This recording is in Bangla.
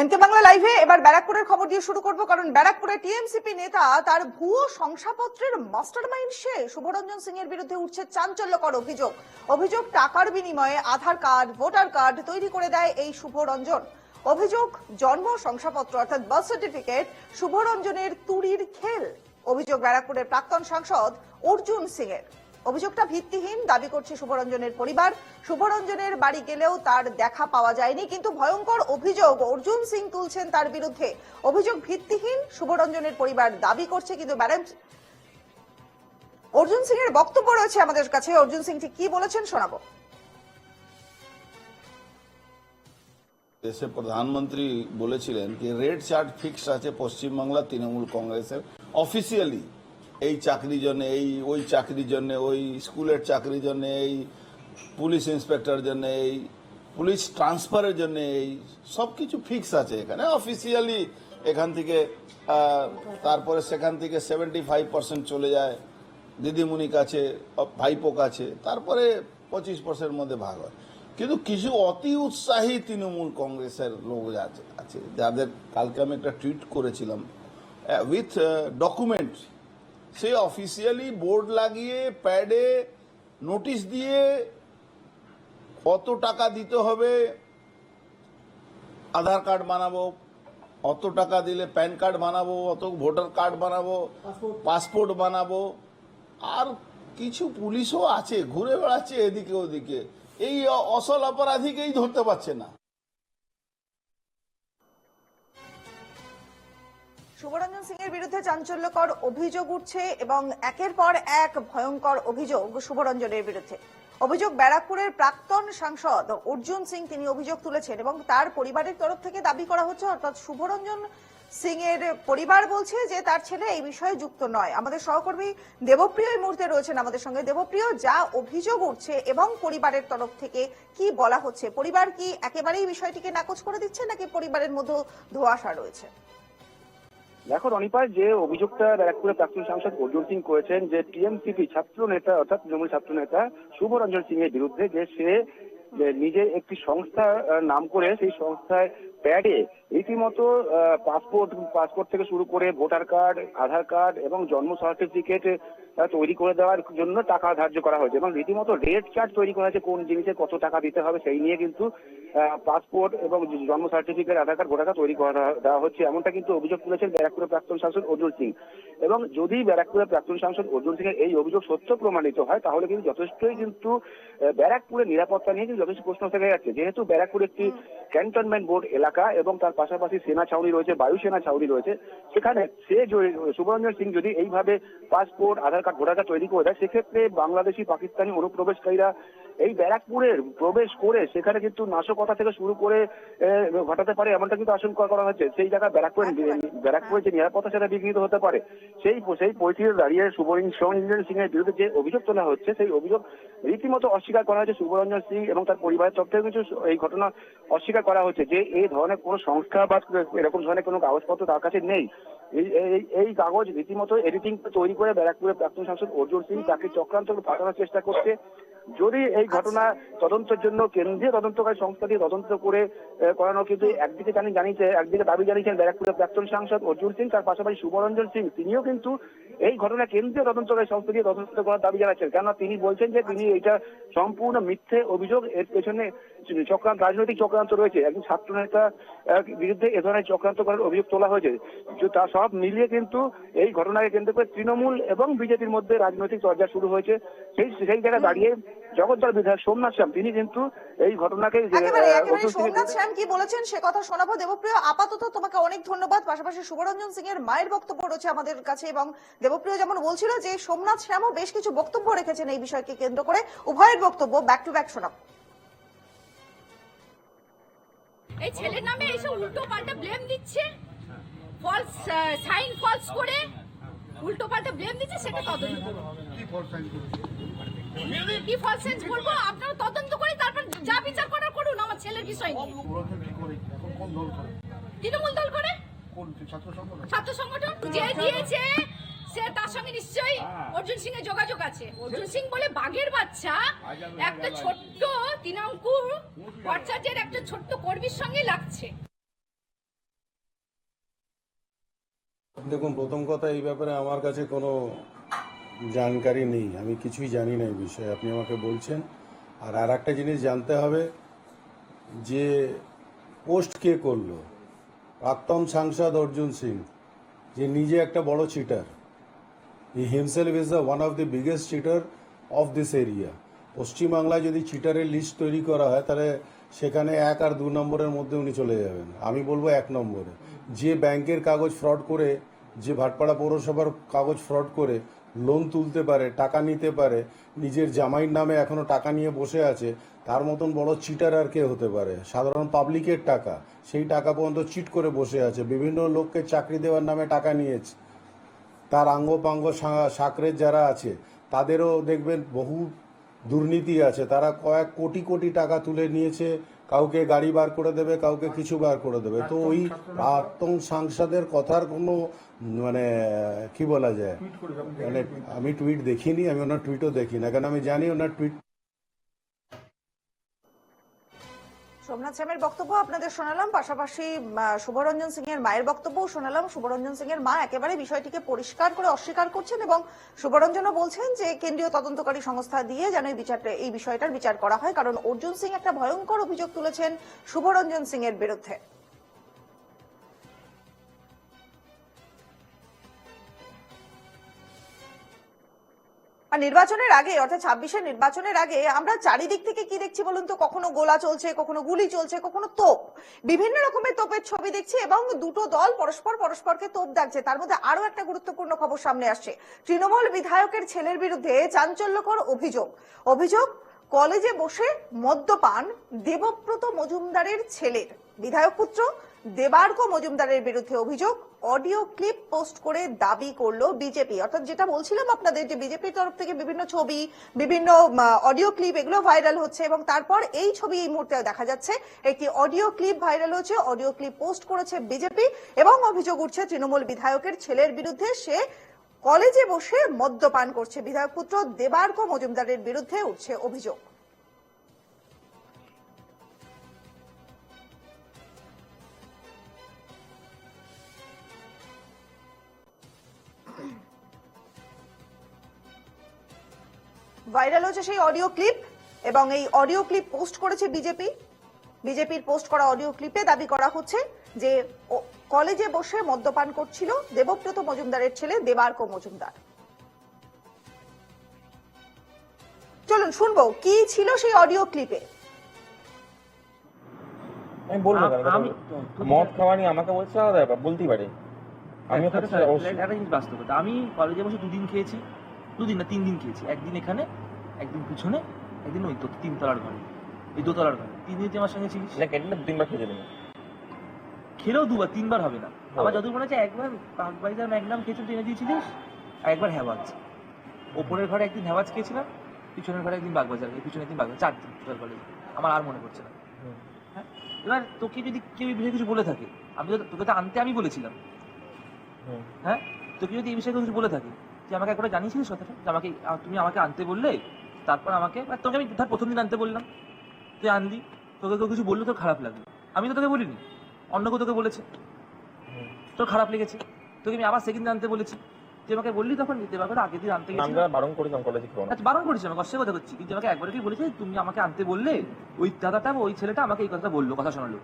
এনকে বাংলা লাইভে এবার ব্যারাকপুরের খবর দিয়ে শুরু করব, কারণ ব্যারাকপুরে টিএমসিপি নেতা তার ভুয়ো শংসাপত্রের মাস্টারমাইন্ড সে। শুভরঞ্জন সিং এর বিরুদ্ধে উঠছে চাঞ্চল্যকর অভিযোগ। অভিযোগ টাকার বিনিময়ে আধার কার্ড, ভোটার কার্ড তৈরি করে দেয় এই শুভরঞ্জন। অভিযোগ, জন্ম শংসাপত্র অর্থাৎ বার্থ সার্টিফিকেট, শুভরঞ্জনের তুড়ির খেল। অভিযোগ ব্যারাকপুরের প্রাক্তন সাংসদ অর্জুন সিং এর। অভিযোগটা ভিত্তিহীন, দাবি করছে শুভরঞ্জনের পরিবার। শুভরঞ্জনের বাড়ি গেলেও তার দেখা পাওয়া যায়নি, কিন্তু ভয়ঙ্কর অভিযোগ অর্জুন সিং তুলছেন তার বিরুদ্ধে। অভিযোগ ভিত্তিহীন, শুভরঞ্জনের পরিবার দাবি করছে, কিন্তু ম্যাডাম, অর্জুন সিং এর বক্তব্য রয়েছে আমাদের কাছে। অর্জুন সিং ঠিক কি বলেছেন শোনাবো। দেশে প্রধানমন্ত্রী বলেছিলেন যে রেড চার্ট ফিক্সড আছে পশ্চিমবাংলা, তৃণমূল কংগ্রেসের। অফিসিয়ালি এই চাকরির জন্য, এই ওই চাকরির জন্য, ওই স্কুলের চাকরির জন্য, এই পুলিশ ইন্সপেক্টর জন্য, এই পুলিশ ট্রান্সফারের জন্য, এই সব কিছু ফিক্স আছে এখানে। অফিসিয়ালি এখান থেকে তারপরে সেখান থেকে সেভেন্টি ফাইভ পার্সেন্ট চলে যায়। দিদিমণি কাছে ভাইপো কাছে, তারপরে পঁচিশ পার্সেন্ট মধ্যে ভাগ হয়। কিন্তু কিছু অতি উৎসাহী তৃণমূল কংগ্রেসের লোক আছে আছে, যাদের কালকে আমি একটা টুইট করেছিলাম উইথ ডকুমেন্ট সে অফিসিয়ালি বোর্ড লাগিয়ে প্যাডে নোটিশ দিয়ে কত টাকা দিতে হবে আধার কার্ড বানাবো অত টাকা দিলে প্যান কার্ড বানাবো অত ভোটার কার্ড বানাবো পাসপোর্ট বানাবো আর কিছু পুলিশও আছে ঘুরে বেড়াচ্ছে এদিকে ওদিকে। এই অসল অপরাধীকেই ধরতে পারছে না। শুভরঞ্জন সিং এর বিরুদ্ধে চাঞ্চল্যকর অভিযোগ উঠছে এবং একের পর এক ভয়ঙ্কর অভিযোগ শুভরঞ্জনের বিরুদ্ধে। অভিযোগ ব্যারাকপুরের প্রাক্তন সাংসদ অর্জুন সিং তিনি অভিযোগ তুলেছেন এবং তার পরিবারের তরফ থেকে দাবি করা হচ্ছে, অর্থাৎ শুভরঞ্জন সিং এর পরিবার বলছে যে তার ছেলে এই বিষয়ে যুক্ত নয়। আমাদের সহকর্মী দেবপ্রিয় এই মুহূর্তে রয়েছেন আমাদের সঙ্গে। দেবপ্রিয়, যা অভিযোগ উঠছে এবং পরিবারের তরফ থেকে কি বলা হচ্ছে? পরিবার কি একেবারেই বিষয়টিকে নাকচ করে দিচ্ছে নাকি পরিবারের মধ্যে ধোঁয়াশা রয়েছে? দেখো রনিপাল যে অভিযোগটা ব্যারাকপুরের প্রাক্তন সাংসদ অর্জুন সিং করেছেন যে টিএমসিপি ছাত্র নেতা, অর্থাৎ তৃণমূল ছাত্র নেতা শুভরঞ্জন সিং এর বিরুদ্ধে যে সে, যে নিজে একটি সংস্থা নাম করে সেই সংস্থায় প্যাডে রীতিমতো পাসপোর্ট পাসপোর্ট থেকে শুরু করে ভোটার কার্ড, আধার কার্ড এবং জন্ম সার্টিফিকেট তৈরি করে দেওয়ার জন্য টাকা ধার্য করা হয়েছে এবং রীতিমতো রেট চার্ট তৈরি করা হয়েছে কোন জিনিসে কত টাকা দিতে হবে সেই নিয়ে কিন্তু পাসপোর্ট এবং জন্ম certificate Aadhaar card voter card তৈরি করা, দেওয়া হচ্ছে, এমনটা কিন্তু অভিযোগ তুলেছেন ব্যারাকপুরের প্রাক্তন সাংসদ অর্জুন সিং। এবং যদি ব্যারাকপুরের প্রাক্তন সাংসদ অর্জুন সিং এই অভিযোগ সত্য প্রমাণিত হয়, তাহলে কিন্তু যথেষ্টই কিন্তু ব্যারাকপুরের নিরাপত্তা নিয়ে কিন্তু যথেষ্ট প্রশ্ন থেকে যাচ্ছে। যেহেতু ব্যারাকপুর একটি ক্যান্টনমেন্ট বোর্ড এলাকা এবং তার পাশাপাশি সেনা ছাউনি রয়েছে বায়ুসেনা ছাউনি রয়েছে। সেখানে সে শুভরঞ্জন সিং যদি এইভাবে passport, Aadhaar card, voter card তৈরি করে দেয়, সেক্ষেত্রে বাংলাদেশি, পাকিস্তানি অনুপ্রবেশকারীরা এই ব্যারাকপুরের প্রবেশ করে সেখানে কিন্তু নাশকতা থেকে শুরু করে ঘটাতে পারে এমনটা কিন্তু আশঙ্কা করা হচ্ছে। সেই জায়গায় ব্যারাকপুরের ব্যারাকপুরের যে নিরাপত্তা সেটা বিঘ্নিত হতে পারে, সেই সেই পরিস্থিতিতে দাঁড়িয়ে শুভরঞ্জন সিং এর বিরুদ্ধে যে অভিযোগ তোলা হচ্ছে, সেই অভিযোগ রীতিমতো অস্বীকার করা হয়েছে শুভরঞ্জন সিং এবং তার পরিবারের তরফ থেকে কিছু এই ঘটনা অস্বীকার করা হচ্ছে যে এই ধরনের কোনো সংস্থা বা এরকম ধরনের কোনো কাগজপত্র তার কাছে নেই। এই কাগজ রীতিমতো এডিটিং তৈরি করে ব্যারাকপুরের প্রাক্তন সাংসদ অর্জুন সিং তাকে চক্রান্ত পাঠানোর চেষ্টা করছে। যদি এই ঘটনা তদন্তের জন্য কেন্দ্রীয় তদন্তকারী সংস্থা দিয়ে তদন্ত করে করানো, কিন্তু একদিকে জানি, জানিয়েছে, একদিকে দাবি জানিয়েছেন ব্যারাকপুরের প্রাক্তন সাংসদ অর্জুন সিং, তার পাশাপাশি শুভরঞ্জন সিং, তিনিও কিন্তু এই ঘটনা কেন্দ্রীয় তদন্তকারী সংস্থা দিয়ে তদন্ত করার দাবি জানাচ্ছেন। কেননা তিনি বলছেন যে তিনি এটা সম্পূর্ণ মিথ্যে অভিযোগ, এর পেছনে চক্রান্ত, রাজনৈতিক চক্রান্ত রয়েছে। একজন ছাত্র নেতা বিরুদ্ধে এ ধরনের চক্রান্ত করার অভিযোগ তোলা হয়েছে। তা সব মিলিয়ে কিন্তু এই ঘটনাকে কেন্দ্র করে তৃণমূল এবং বিজেপির মধ্যে রাজনৈতিক চর্চা শুরু হয়েছে। সেই সেই জায়গায় দাঁড়িয়ে জগদ্দল বিধায়ক সোমনাথ শ্যাম তিনি কিন্তু এই ঘটনাকে সোমনাথ শ্যাম কি বলেছেন সে কথা শোনাবো। দেবপ্রিয় আপাতত তোমাকে অনেক ধন্যবাদ। পাশাপাশি শুভরঞ্জন সিং এর মায়ের বক্তব্য রয়েছে আমাদের কাছে এবং দেবপ্রিয় যেমন বলছিল যে সোমনাথ শ্যামও বেশ কিছু বক্তব্য রেখেছেন এই বিষয়কে কেন্দ্র করে। উভয়ের বক্তব্য ব্যাক টু ব্যাক শোনাবো। এই ছেলের নামে এইসব উল্টো পাল্টা ব্লেম দিচ্ছে? ফলস সাইন ফলস করে উল্টো পাল্টা ব্লেম দিচ্ছে? সেটা তদন্ত। করুন। কি ফলস সাইন বলব? আপনারা তদন্ত করে তারপর যা বিচার করার করুন আমার ছেলের বিষয় তৃণমূল দল করে? ছাত্র সংগঠন? যে দিয়েছে সে তার সঙ্গে নিশ্চয়ই অর্জুন সিং এর যোগাযোগ আছে। অর্জুন সিং বলে বাঘের বাচ্চা একটা ছোট্ট তিনাঙ্কুর ভট্টাচার্যের একটা ছোট্ট কর্মীর সঙ্গে লাগছে। দেখুন প্রথম কথা এই ব্যাপারে আমার কাছে কোনো জানকারি নেই, আমি কিছুই জানি না এই বিষয়ে। আপনি আমাকে বলছেন। আর আর একটা জিনিস জানতে হবে, যে পোস্ট কে করল? প্রাক্তন সাংসদ অর্জুন সিং, যে নিজে একটা বড় cheater he himself is the one of the biggest cheater of this area পশ্চিমবাংলায় যদি চিটারের লিস্ট তৈরি করা হয়, তাহলে সেখানে এক আর দু নম্বরের মধ্যে উনি চলে যাবেন। আমি বলব এক নম্বরে। যে ব্যাংকের কাগজ ফ্রড করে, যে ভাটপাড়া পৌরসভার কাগজ ফ্রড করে লোন তুলতে পারে, টাকা নিতে পারে, নিজের জামাইয়ের নামে এখনও টাকা নিয়ে বসে আছে, তার মতন বড় চিটার আর কে হতে পারে? সাধারণ পাবলিকের টাকা, সেই টাকা পর্যন্ত চিট করে বসে আছে, বিভিন্ন লোককে চাকরি দেওয়ার নামে টাকা নিয়েছে। তার আঙ্গ পাঙ্গ সাকরের যারা আছে, তাদেরও দেখবেন বহু দুর্নীতি আছে, তারা কয়েক কোটি কোটি টাকা তুলে নিয়েছে কাউকে গাড়ি বার করে দেবে কাউকে কিছু বার করে দেবে। তো ওই প্রাক্তন সাংসদের কথার কোনো মানে কি বলা যায়? মানে আমি টুইট দেখিনি আমি ওনার টুইটও দেখি না কারণ আমি জানি ওনার টুইট সোমনাথ শ্যামের বক্তব্য আপনাদের শোনালাম। পাশাপাশি শুভরঞ্জন সিং এর মায়ের বক্তব্যও শোনালাম। শুভরঞ্জন সিং এর মা একেবারে বিষয়টিকে পরিষ্কার করে অস্বীকার করছেন এবং শুভরঞ্জনও বলছেন যে, কেন্দ্রীয় তদন্তকারী সংস্থা দিয়ে যেন এই বিচারটা, এই বিষয়টার বিচার করা হয়। কারণ অর্জুন সিং একটা ভয়ঙ্কর অভিযোগ তুলেছেন শুভরঞ্জন সিং এর বিরুদ্ধে। আর নির্বাচনের আগে, অর্থাৎ ছাব্বিশের নির্বাচনের আগে আমরা চারিদিক থেকে কি দেখছি বলুন তো? কখনো গোলা চলছে, কখনো গুলি চলছে, কখনো তোপ। বিভিন্ন রকমের তোপের ছবি দেখছি এবং দুটো দল পরস্পর পরস্পরকে তোপ দাগছে তার মধ্যে আরও একটা গুরুত্বপূর্ণ খবর সামনে আসছে। তৃণমূল বিধায়কের ছেলের বিরুদ্ধে চাঞ্চল্যকর অভিযোগ। অভিযোগ, কলেজে বসে মদ্যপান দেবব্রত মজুমদারের ছেলের। বিধায়ক পুত্র দেবার্ক মজুমদারের বিরুদ্ধে অভিযোগ, অডিও ক্লিপ পোস্ট করে দাবি করল বিজেপি। অর্থাৎ যেটা বলছিলাম আপনাদের যে বিজেপির তরফ থেকে বিভিন্ন ছবি, বিভিন্ন অডিও ক্লিপ, এগুলো ভাইরাল হচ্ছে এবং তারপর এই ছবি এই মুহূর্তে দেখা যাচ্ছে, একটি অডিও ক্লিপ ভাইরাল হচ্ছে অডিও ক্লিপ পোস্ট করেছে বিজেপি এবং অভিযোগ উঠছে তৃণমূল বিধায়কের ছেলের বিরুদ্ধে। সে কলেজে বসে মদ্যপান করছে। বিধায়ক পুত্র দেবার্ক মজুমদারের বিরুদ্ধে উঠছে অভিযোগ। ভাইরাল হচ্ছে সেই অডিও ক্লিপ এবং এই অডিও ক্লিপ পোস্ট করেছে বিজেপি। বিজেপির পোস্ট করা অডিও ক্লিপে দাবি করা হচ্ছে যে কলেজে বসে মদ্যপান করছিল দেবব্রত মজুমদারের ছেলে দেবার্ক মজুমদার। চলুন শুনব কি ছিল সেই অডিও ক্লিপে? আমি বলব মদ খাওয়া নিয়ে আমাকে বলছে আলাদা বলতেই পারে। আমি বাস্তবতা। আমি কলেজে বসে দুদিন খেয়েছি। দুদিন না তিন দিন খেয়েছি। একদিন এখানে একদিন পিছনে একদিন ওই তো তিনতলার ঘরে। এই দোতলার ঘরে। তিন দিন তুই আমার সঙ্গে ছিলিস? না ক্যান্টিনে তিনবার খেয়ে দিলাম খেলেও দুবার তিনবার হবে না। আমার যতদূর মনে হচ্ছে একবার বাগবাইজার ম্যাগনাম খেয়েছিল তুই এনে দিয়েছিলিস আর একবার হ্যাওয়াজ ওপরের ঘরে একদিন হ্যাওয়াজ খেয়েছিলাম পিছনের ঘরে একদিন বাগবাজার এই পিছনে একদিন বাগবাজার চার দিন টোটাল কলেজে আমার আর মনে পড়ছে না। হ্যাঁ? এবার তোকে যদি কেউ এই বিষয়ে কিছু বলে থাকে আমি তো তোকে তো আনতে আমি বলেছিলাম। হ্যাঁ? তোকে যদি এই বিষয়ে কিছু বলে থাকে তুই আমাকে একবার জানিয়েছিলিস কথাটা? যে আমাকে তুমি আমাকে আনতে বললে তারপর আমাকে তোকে আমি ধর প্রথম দিন আনতে বললাম। তুই আনলি তোকে কেউ কিছু বলল তোর খারাপ লাগল আমি তো তোকে বলিনি অন্য কেউ তোকে বলেছে। তোর খারাপ লেগেছে। তোকে আমি আবার সেকেন্ড দিন আনতে বলেছি। তুই আমাকে বললি তখন দিতে পারবে আগের দিন আনতে আমরা বারণ করেছিলাম কলেজে আচ্ছা বারণ কথা করছি কিন্তু আমাকে একবার কি বলেছে? তুমি আমাকে আনতে বললে ওই দাদাটা ওই ছেলেটা আমাকে এই কথাটা বলল কথা শোনালো।